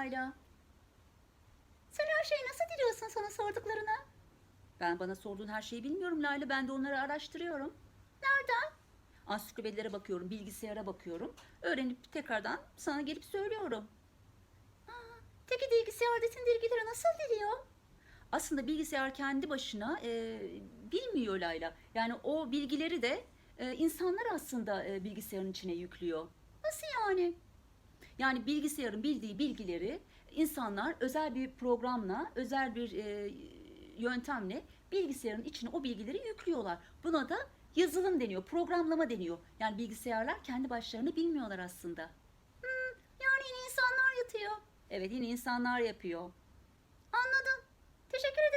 Layla. Sen her şeyi nasıl biliyorsun sana sorduklarını? Ben bana sorduğun her şeyi bilmiyorum Layla. Ben de onları araştırıyorum. Nereden? Ansiklopedilere bakıyorum, bilgisayara bakıyorum. Öğrenip tekrardan sana gelip söylüyorum. Aa, peki bilgisayardaki bilgileri nasıl biliyor? Aslında bilgisayar kendi başına e, bilmiyor Layla. Yani o bilgileri de e, insanlar aslında e, bilgisayarın içine yüklüyor. Nasıl yani? Yani bilgisayarın bildiği bilgileri insanlar özel bir programla, özel bir e, yöntemle bilgisayarın içine o bilgileri yüklüyorlar. Buna da yazılım deniyor, programlama deniyor. Yani bilgisayarlar kendi başlarını bilmiyorlar aslında. Hmm, yani yine insanlar yatıyor. Evet yine insanlar yapıyor. Anladım. Teşekkür ederim.